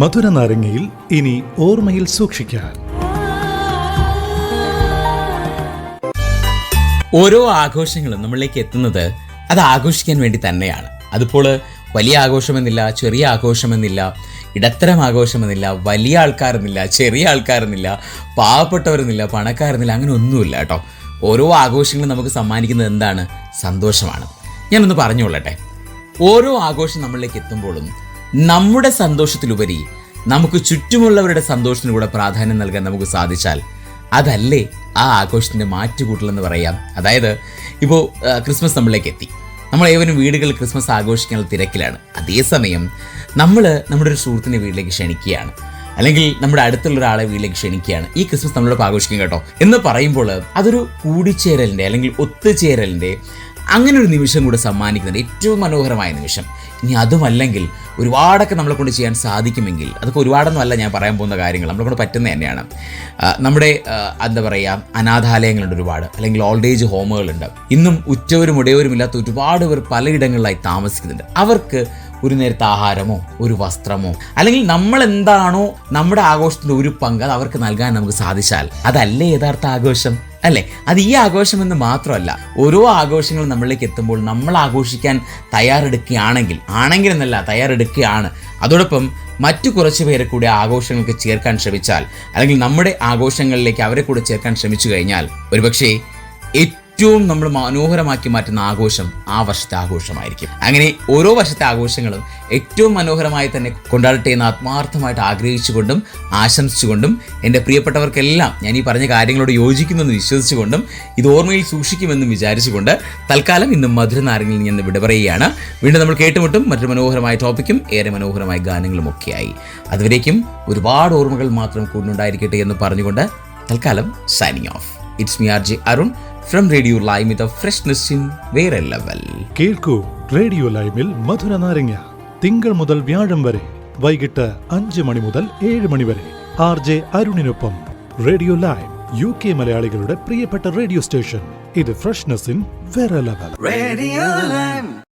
മധുര നാരങ്ങയിൽ ഇനി ഓർമ്മയിൽ സൂക്ഷിക്കാൻ. ഓരോ ആഘോഷങ്ങളും നമ്മളിലേക്ക് എത്തുന്നത് അത് ആഘോഷിക്കാൻ വേണ്ടി തന്നെയാണ്. അതിപ്പോൾ വലിയ ആഘോഷമെന്നില്ല ചെറിയ ആഘോഷമെന്നില്ല ഇടത്തരം ആഘോഷമെന്നില്ല വലിയ ആൾക്കാരെന്നില്ല ചെറിയ ആൾക്കാരെന്നില്ല പാവപ്പെട്ടവരെന്നില്ല പണക്കാരെന്നില്ല അങ്ങനെ ഒന്നുമില്ല കേട്ടോ. ഓരോ ആഘോഷങ്ങളും നമുക്ക് സമ്മാനിക്കുന്നത് എന്താണ്? സന്തോഷമാണ്. ഞാനൊന്ന് പറഞ്ഞുകൊള്ളട്ടെ. ഓരോ ആഘോഷം നമ്മളിലേക്ക് എത്തുമ്പോഴും നമ്മുടെ സന്തോഷത്തിലുപരി നമുക്ക് ചുറ്റുമുള്ളവരുടെ സന്തോഷത്തിന് കൂടെ പ്രാധാന്യം നൽകാൻ നമുക്ക് സാധിച്ചാൽ അതല്ലേ ആ ആഘോഷത്തിന്റെ മാറ്റുകൂട്ടലെന്ന് പറയാം. അതായത് ഇപ്പോൾ ക്രിസ്മസ് നമ്മളിലേക്ക് എത്തി. നമ്മൾ ഏവരും വീടുകളിൽ ക്രിസ്മസ് ആഘോഷിക്കാനുള്ള തിരക്കിലാണ്. അതേസമയം നമ്മൾ നമ്മുടെ ഒരു സുഹൃത്തിന്റെ വീട്ടിലേക്ക് ക്ഷണിക്കുകയാണ്. അല്ലെങ്കിൽ നമ്മുടെ അടുത്തുള്ള ഒരാളെ വീട്ടിലേക്ക് ക്ഷണിക്കുകയാണ്. ഈ ക്രിസ്മസ് നമ്മളോട് ആഘോഷിക്കും കേട്ടോ. എന്ന് പറയുമ്പോൾ അതൊരു കൂടിച്ചേരലിന്റെ അല്ലെങ്കിൽ ഒത്തുചേരലിന്റെ അങ്ങനെ ഒരു നിമിഷം കൂടെ സമ്മാനിക്കുന്നുണ്ട് ഏറ്റവും മനോഹരമായ നിമിഷം. ഇനി അതുമല്ലെങ്കിൽ ഒരുപാടൊക്കെ നമ്മളെ കൊണ്ട് ചെയ്യാൻ സാധിക്കുമെങ്കിൽ അതൊക്കെ ഒരുപാടൊന്നുമല്ല ഞാൻ പറയാൻ പോകുന്ന കാര്യങ്ങൾ നമ്മളെ കൊണ്ട് പറ്റുന്ന തന്നെയാണ്. നമ്മുടെ എന്താ പറയുക അനാഥാലയങ്ങളുണ്ട് ഒരുപാട് അല്ലെങ്കിൽ ഓൾഡ് ഏജ് ഹോമുകളുണ്ട് ഇന്നും ഉറ്റവരും ഉടയവരും ഇല്ലാത്ത ഒരുപാട് പേർ പലയിടങ്ങളിലായി താമസിക്കുന്നുണ്ട്. അവർക്ക് ഒരു നേരത്തെ ആഹാരമോ ഒരു വസ്ത്രമോ അല്ലെങ്കിൽ നമ്മൾ എന്താണോ നമ്മുടെ ആഘോഷത്തിന്റെ ഒരു പങ്ക് അത് അവർക്ക് നൽകാൻ നമുക്ക് സാധിച്ചാൽ അതല്ലേ യഥാർത്ഥ ആഘോഷം? അല്ലേ? അത് ഈ ആഘോഷം എന്ന് മാത്രമല്ല ഓരോ ആഘോഷങ്ങൾ നമ്മളിലേക്ക് എത്തുമ്പോൾ നമ്മൾ ആഘോഷിക്കാൻ തയ്യാറെടുക്കുകയാണെങ്കിൽ ആണെങ്കിൽ എന്നല്ല തയ്യാറെടുക്കുകയാണ്. അതോടൊപ്പം മറ്റു കുറച്ച് പേരെ കൂടി ആഘോഷങ്ങൾക്ക് ചേർക്കാൻ ശ്രമിച്ചാൽ അല്ലെങ്കിൽ നമ്മുടെ ആഘോഷങ്ങളിലേക്ക് അവരെ കൂടെ ചേർക്കാൻ ശ്രമിച്ചു കഴിഞ്ഞാൽ ഒരുപക്ഷേ ഏറ്റവും നമ്മൾ മനോഹരമാക്കി മാറ്റുന്ന ആഘോഷം ആ വർഷത്തെ ആഘോഷമായിരിക്കും. അങ്ങനെ ഓരോ വർഷത്തെ ആഘോഷങ്ങളും ഏറ്റവും മനോഹരമായി തന്നെ കൊണ്ടാടട്ടെ എന്ന് ആത്മാർത്ഥമായിട്ട് ആഗ്രഹിച്ചുകൊണ്ടും ആശംസിച്ചുകൊണ്ടും എന്റെ പ്രിയപ്പെട്ടവർക്കെല്ലാം ഞാൻ ഈ പറഞ്ഞ കാര്യങ്ങളോട് യോജിക്കുമെന്ന് വിശ്വസിച്ചുകൊണ്ടും ഇത് ഓർമ്മയിൽ സൂക്ഷിക്കുമെന്നും വിചാരിച്ചുകൊണ്ട് തൽക്കാലം ഇന്ന് മധുരനാരങ്ങളിൽ നിന്ന് വിട പറയുകയാണ് വീണ്ടും നമ്മൾ കേട്ടുമുട്ടും മറ്റൊരു മനോഹരമായ ടോപ്പിക്കും ഏറെ മനോഹരമായ ഗാനങ്ങളും ഒക്കെയായി. അതുവരേക്കും ഒരുപാട് ഓർമ്മകൾ മാത്രം കൂടുന്നുണ്ടായിരിക്കട്ടെ എന്ന് പറഞ്ഞുകൊണ്ട് തൽക്കാലം signing off it's me R J Arun from radio live with freshness in വേറെ ലെവൽ കേൾക്കൂ റേഡിയോ ലൈവിൽ മധുര നാരങ്ങ. തിങ്കൾ മുതൽ വ്യാഴം വരെ. വൈകിട്ട് അഞ്ച് മണി മുതൽ ഏഴ് മണി വരെ. ആർ ജെ അരുണിനൊപ്പം. റേഡിയോ ലൈവ് യു കെ മലയാളികളുടെ പ്രിയപ്പെട്ട റേഡിയോ സ്റ്റേഷൻ ഇത് ഫ്രഷ്നെസ് ഇൻ വേറെ ലെവൽ റേഡിയോ Lime.